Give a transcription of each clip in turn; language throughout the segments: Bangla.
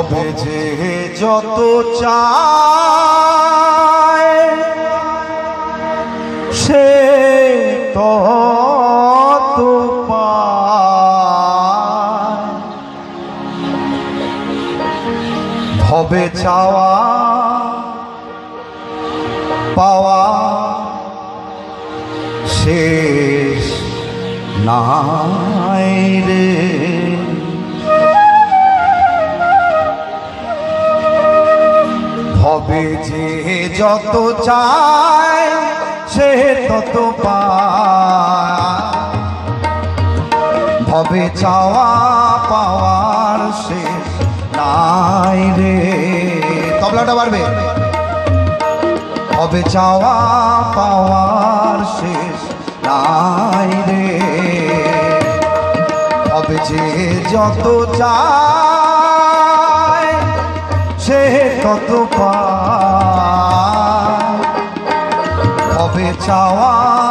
হবে যে যত চায় সে তত হবে চাওয়া পাওয়া শেষ নাই রে। হবে যে যত চায়, সে তত পায়। ভবে চাওয়া পাওয়ার শেষ নাই রে। তবলাটা বাড়বে। হবে চাওয়া পাওয়ার শেষ নাই রে। হবে যে যত চায়, সে তত পায়। হবে চাওয়া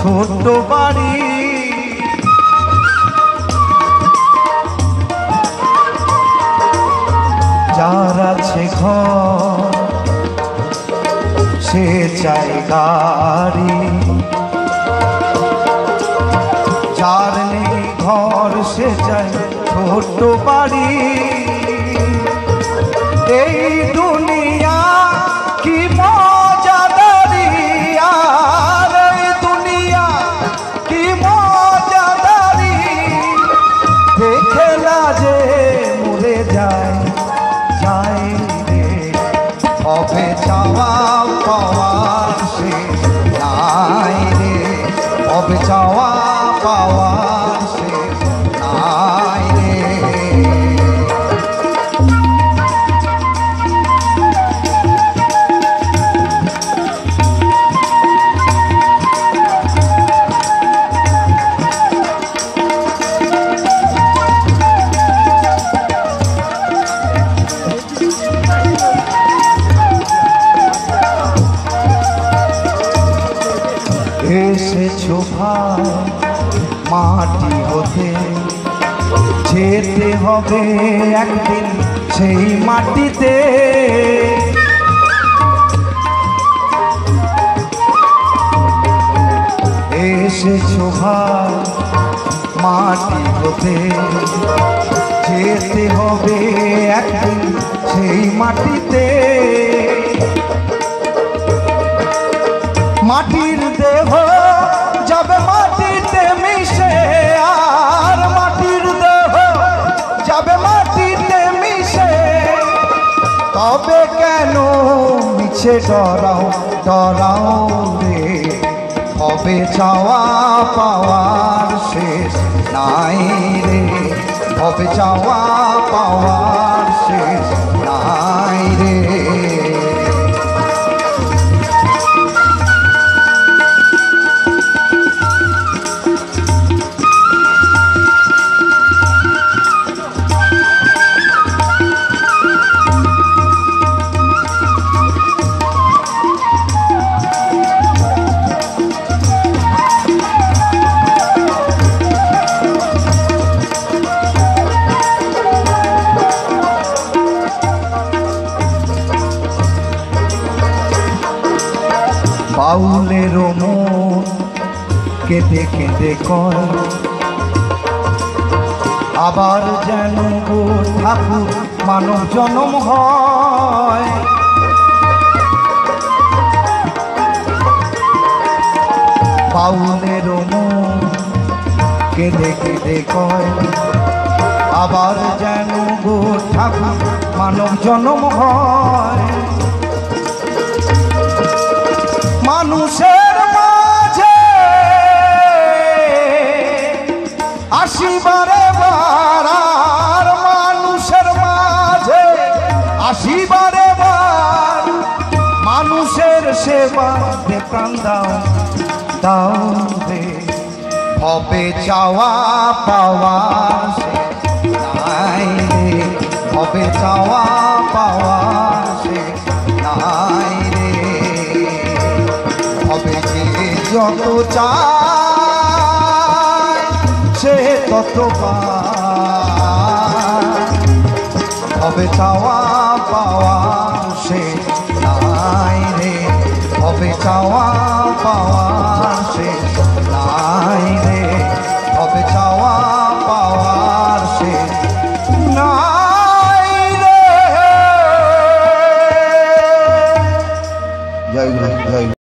চায় ছোট বাড়ি। যার আছে ঘর, সে চায় গাড়ি। যার নেই ঘর, সে চাই ছোট বাড়ি। এসেছ ভাই মাটি হতে যেতে হবে একদিন সেই মাটিতে। এসেছ ভাই মাটি হতে যেতে হবে একদিন সেই মাটিতে। মাটির যাবে মাটিতে মিশে আর মাটির দেহ যাবে মাটিতে মিশে তবে কেন মিছে ডরাও ডরাও রে হবে চাওয়া পাওয়ার শেষ নাই রে হবে চাওয়া পাওয়ার শেষ নাই রে বাউলের মন কেঁদে কেঁদে কয় আবার যেন গো ঠাকুর মানব জনম হয়। বাউলের মন কেঁদে কেঁদে কয় আবার যেন গো ঠাকুর মানব জনম হয়। মানুষের মাঝে আসিবারে বার মানুষের মাঝে, আসিবারে বার মানুষের সেবা দে, প্রাণ দাও দাও দে হবে চাওয়া পাওয়া হবে চাওয়া যত চায় সে তত হবে চাওয়া পাওয়া সে নাই রে হবে চাওয়া পাওয়া সে